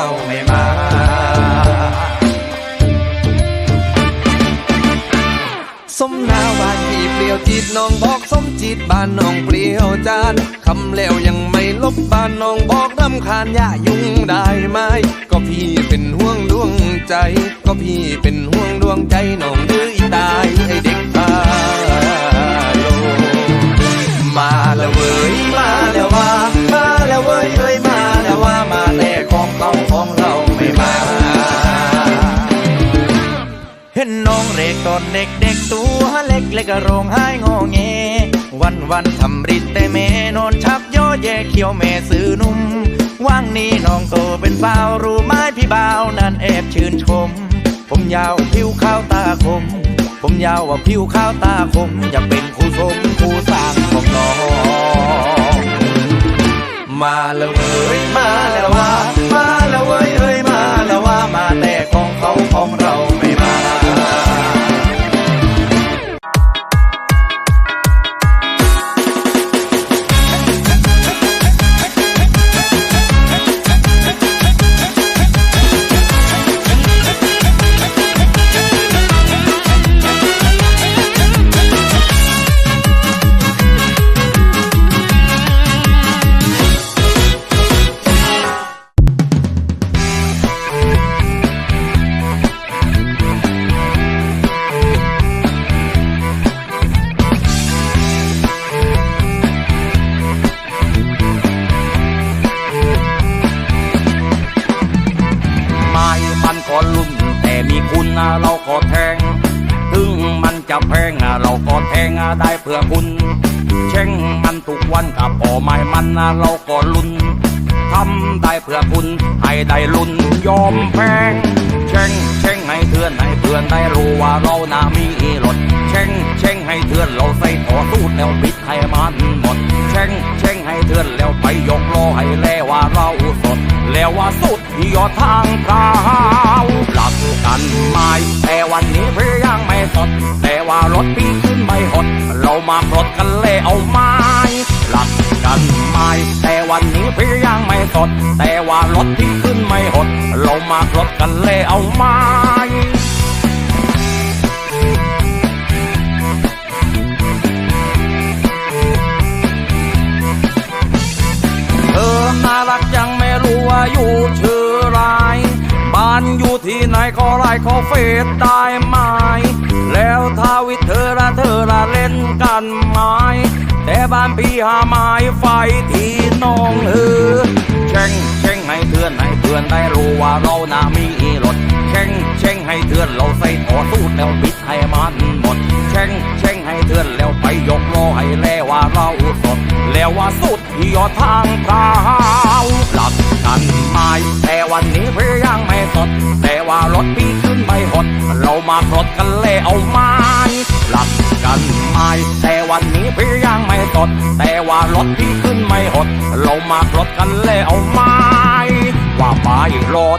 เราไม่มาสมนาวานพี่เปลี่ยวจิตน้องบอกสมจิตบ้านน้องเปลี่ยวจานคำแล้วยังไม่ลบบ้านน้องบอกรำคาญย่ายุ่งได้ไหมก็พี่เป็นห่วงดวงใจ ก็พี่เป็นห่วงดวงใจน้องดื้อตายไอเด็ก กเล็กก็ร้องไห้งอแงวันวันทำริดแต่แม่นอนชักย่อแย่เขียวแม่ซื้อนุ่มว่างนี้น้องโตเป็นสาวรู้ไหมพี่บ่าวนั้นแอบชื่นชม ผมยาวผิวขาวตาคม ผมยาวว่าผิวขาวตาคม อยากเป็นคู่ชมคู่สร้างของน้อง มาแล้วเว้ยมา แพงเราก็แทงได้เพื่อคุณ เช่งมันทุกวันกับป่อไม้มันเราก็ลุ้นทำได้เพื่อคุณ ให้ได้ลุ้นยอมแพงเช่งเช่งให้เพื่อนให้เพื่อนได้รู้ว่าเรานามีรถเช่งเช่งให้เพื่อนเราใส่ต่อสู้แล้วปิดให้มันหมดเช่งเช่งให้เพื่อนแล้วไปยกล้อให้แลว่าเราสด แล้วว่าสุดยอดทางเท้า มาปลดกันเลยเอาไม้หลักกันไม่แต่วันนี้พี่ยังไม่สด แต่ว่ารถพี่ขึ้นไม่หด เรามาปลดกันเลยเอาไม้เธอน่ารักยังไม่รู้ว่าอยู่ชื่อไรบ้านอยู่ที่ไหนขอไลน์ขอเฟซได้ไหม แล้วถ้าวิทย์เธอละเธอละเล่นกันไหมแต่บ้านพี่หาไม้ไฟที่น้องเออเช่งเช่งให้เพื่อนให้เพื่อนได้รู้ว่าเราน่ามีรถเช่งเช่งให้เพื่อนเราใส่ต่อสู้แล้วปิดให้มันหมดเช่งเช่งให้เพื่อนแล้วไปยกล้อให้แล้ว่าเราสดแล้วว่าสุดยอดทางเท้าหลักกันไม่แต่วันนี้พี่ยังไม่สด รามาปลดกันเลยเอาไม้หลักกันไม่แต่วันนี้พี่ยังไม่สด แต่ว่ารถพี่ขึ้นไม่หด เรามากรดกันเลยเอาไม้ว่าไปรถ